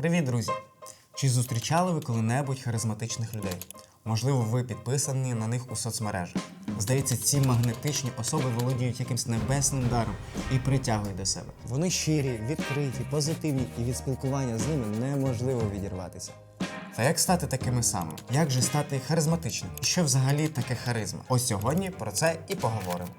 Привіт, друзі! Чи зустрічали ви коли-небудь харизматичних людей? Можливо, ви підписані на них у соцмережах. Здається, ці магнетичні особи володіють якимсь небесним даром і притягують до себе. Вони щирі, відкриті, позитивні, і від спілкування з ними неможливо відірватися. Та як стати такими самими? Як же стати харизматичним? І що взагалі таке харизма? Ось сьогодні про це і поговоримо.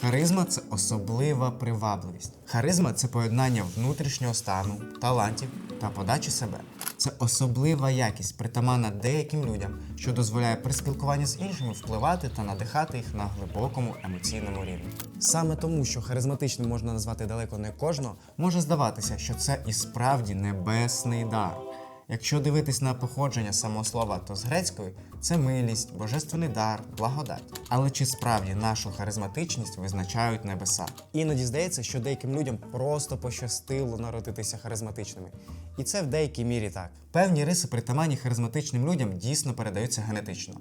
Харизма це особлива привабливість. Харизма це поєднання внутрішнього стану, талантів та подачі себе. Це особлива якість, притаманна деяким людям, що дозволяє при спілкуванні з іншими впливати та надихати їх на глибокому емоційному рівні. Саме тому, що харизматичним можна назвати далеко не кожного, може здаватися, що це і справді небесний дар. Якщо дивитись на походження самого слова, то з грецької це милість, божественний дар, благодать. Але чи справді нашу харизматичність визначають небеса? Іноді здається, що деяким людям просто пощастило народитися харизматичними. І це в деякій мірі так. Певні риси притаманні харизматичним людям дійсно передаються генетично.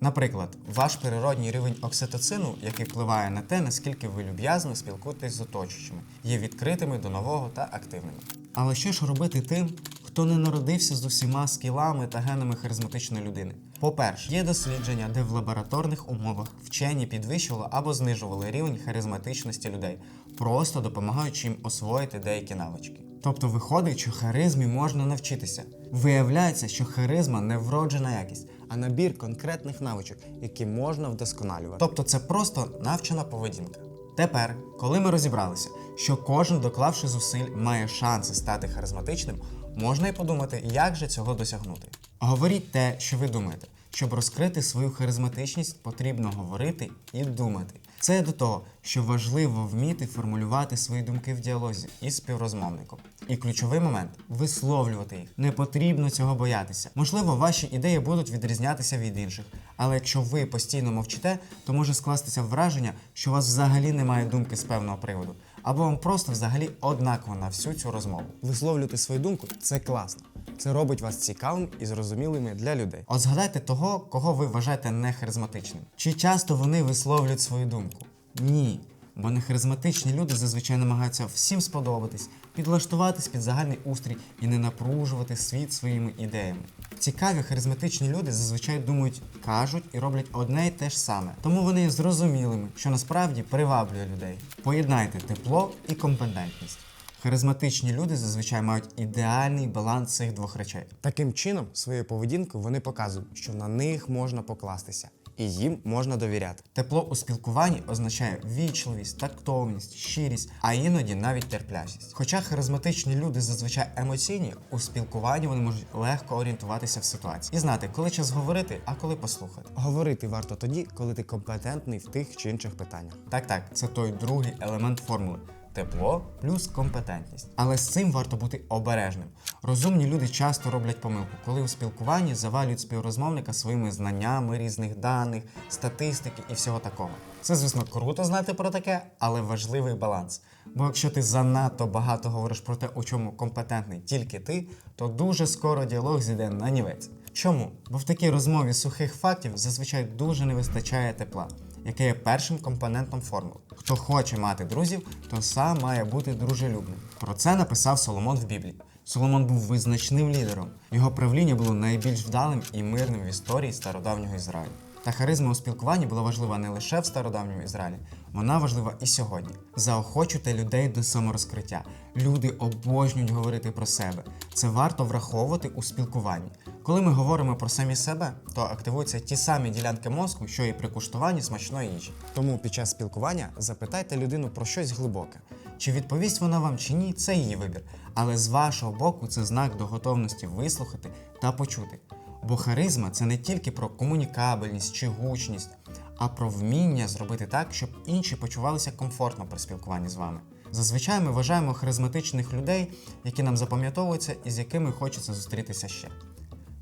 Наприклад, ваш природній рівень окситоцину, який впливає на те, наскільки ви люб'язно спілкуєтесь з оточуючими, є відкритими до нового та активними. Але що ж робити тим, хто не народився з усіма скілами та генами харизматичної людини? По-перше, є дослідження, де в лабораторних умовах вчені підвищували або знижували рівень харизматичності людей, просто допомагаючи їм освоїти деякі навички. Тобто виходить, що харизмі можна навчитися. Виявляється, що харизма не вроджена якість, а набір конкретних навичок, які можна вдосконалювати. Тобто це просто навчена поведінка. Тепер, коли ми розібралися, що кожен, доклавши зусиль, має шанси стати харизматичним, можна й подумати, як же цього досягнути. Говоріть те, що ви думаєте. Щоб розкрити свою харизматичність, потрібно говорити і думати. Це до того, що важливо вміти формулювати свої думки в діалозі із співрозмовником. І ключовий момент висловлювати їх. Не потрібно цього боятися. Можливо, ваші ідеї будуть відрізнятися від інших, але якщо ви постійно мовчите, то може скластися враження, що у вас взагалі немає думки з певного приводу, або вам просто взагалі однаково на всю цю розмову. Висловлювати свою думку це класно. Це робить вас цікавим і зрозумілими для людей. От згадайте того, кого ви вважаєте нехаризматичним. Чи часто вони висловлюють свою думку? Ні. Бо нехаризматичні люди зазвичай намагаються всім сподобатись, підлаштуватись під загальний устрій і не напружувати світ своїми ідеями. Цікаві харизматичні люди зазвичай думають, кажуть і роблять одне й те ж саме. Тому вони є зрозумілими, що насправді приваблює людей. Поєднайте тепло і компетентність. Харизматичні люди зазвичай мають ідеальний баланс цих двох речей. Таким чином, своєю поведінкою вони показують, що на них можна покластися. І їм можна довіряти. Тепло у спілкуванні означає вічливість, тактовність, щирість, а іноді навіть терплячість. Хоча харизматичні люди зазвичай емоційні, у спілкуванні вони можуть легко орієнтуватися в ситуації і знати, коли час говорити, а коли послухати. Говорити варто тоді, коли ти компетентний в тих чи інших питаннях. Так, так, це той другий елемент формули. Тепло плюс компетентність. Але з цим варто бути обережним. Розумні люди часто роблять помилку, коли у спілкуванні завалюють співрозмовника своїми знаннями різних даних, статистики і всього такого. Це, звісно, круто знати про таке, але важливий баланс. Бо якщо ти занадто багато говориш про те, у чому компетентний тільки ти, то дуже скоро діалог зійде на нівець. Чому? Бо в такій розмові сухих фактів зазвичай дуже не вистачає тепла яке є першим компонентом формули. Хто хоче мати друзів, то сам має бути дружелюбним. Про це написав Соломон в Біблії. Соломон був визначним лідером. Його правління було найбільш вдалим і мирним в історії стародавнього Ізраїлю. Та харизма у спілкуванні була важлива не лише в стародавньому Ізраїлі, вона важлива і сьогодні. Заохочуйте людей до саморозкриття. Люди обожнюють говорити про себе. Це варто враховувати у спілкуванні. Коли ми говоримо про самі себе, то активуються ті самі ділянки мозку, що і при куштуванні смачної їжі. Тому під час спілкування запитайте людину про щось глибоке. Чи відповість вона вам чи ні, це її вибір. Але з вашого боку це знак до готовності вислухати та почути. Бо харизма це не тільки про комунікабельність чи гучність, а про вміння зробити так, щоб інші почувалися комфортно при спілкуванні з вами. Зазвичай ми вважаємо харизматичних людей, які нам запам'ятовуються і з якими хочеться зустрітися ще.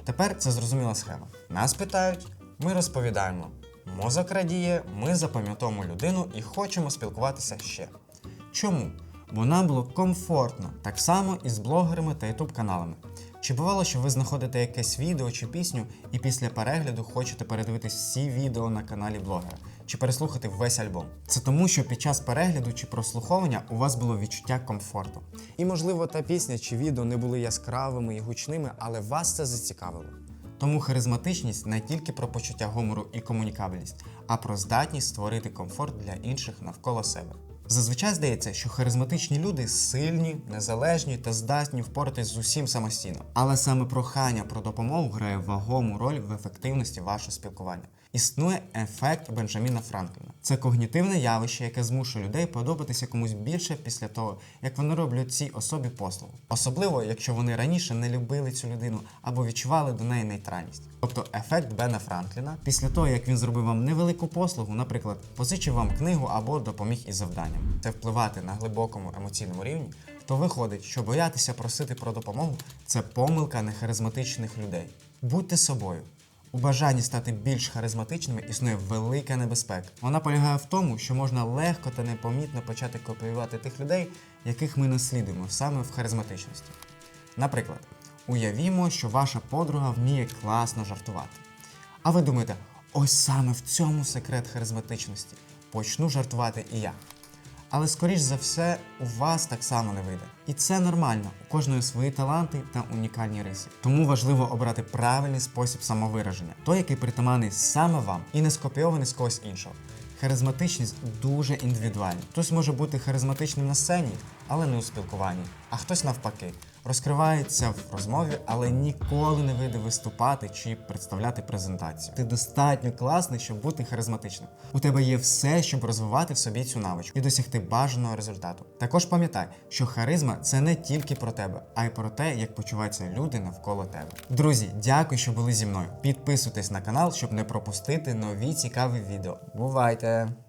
Тепер це зрозуміла схема. Нас питають, ми розповідаємо. Мозок радіє, ми запам'ятовуємо людину і хочемо спілкуватися ще. Чому? Бо нам було комфортно, так само і з блогерами та ютуб каналами. Чи бувало, що ви знаходите якесь відео чи пісню і після перегляду хочете передивитись всі відео на каналі блогера? чи переслухати весь альбом. Це тому, що під час перегляду чи прослуховування у вас було відчуття комфорту. І, можливо, та пісня чи відео не були яскравими і гучними, але вас це зацікавило. Тому харизматичність не тільки про почуття гумору і комунікабельність, а про здатність створити комфорт для інших навколо себе. Зазвичай здається, що харизматичні люди сильні, незалежні та здатні впоратись з усім самостійно. Але саме прохання про допомогу грає вагому роль в ефективності вашого спілкування. Існує ефект Бенджаміна Франкліна. Це когнітивне явище, яке змушує людей подобатися комусь більше після того, як вони роблять цій особі послугу. Особливо, якщо вони раніше не любили цю людину або відчували до неї нейтральність. Тобто ефект Бена Франкліна після того, як він зробив вам невелику послугу, наприклад, позичив вам книгу або допоміг із завданням. Це впливати на глибокому емоційному рівні, то виходить, що боятися просити про допомогу це помилка нехаризматичних людей. Будьте собою. У бажанні стати більш харизматичними існує велика небезпека. Вона полягає в тому, що можна легко та непомітно почати копіювати тих людей, яких ми наслідуємо саме в харизматичності. Наприклад, уявімо, що ваша подруга вміє класно жартувати. А ви думаєте, ось саме в цьому секрет харизматичності. Почну жартувати і я. Але скоріш за все, у вас так само не вийде. І це нормально. У кожної свої таланти та унікальні риси. Тому важливо обрати правильний спосіб самовираження, той, який притаманий саме вам і не скопійований з когось іншого. Харизматичність дуже індивідуальна. Хтось може бути харизматичним на сцені, але не у спілкуванні, а хтось навпаки розкривається в розмові, але ніколи не вийде виступати чи представляти презентацію. Ти достатньо класний, щоб бути харизматичним. У тебе є все, щоб розвивати в собі цю навичку і досягти бажаного результату. Також пам'ятай, що харизма це не тільки про тебе, а й про те, як почуваються люди навколо тебе. Друзі, дякую, що були зі мною. Підписуйтесь на канал, щоб не пропустити нові цікаві відео. Бувайте!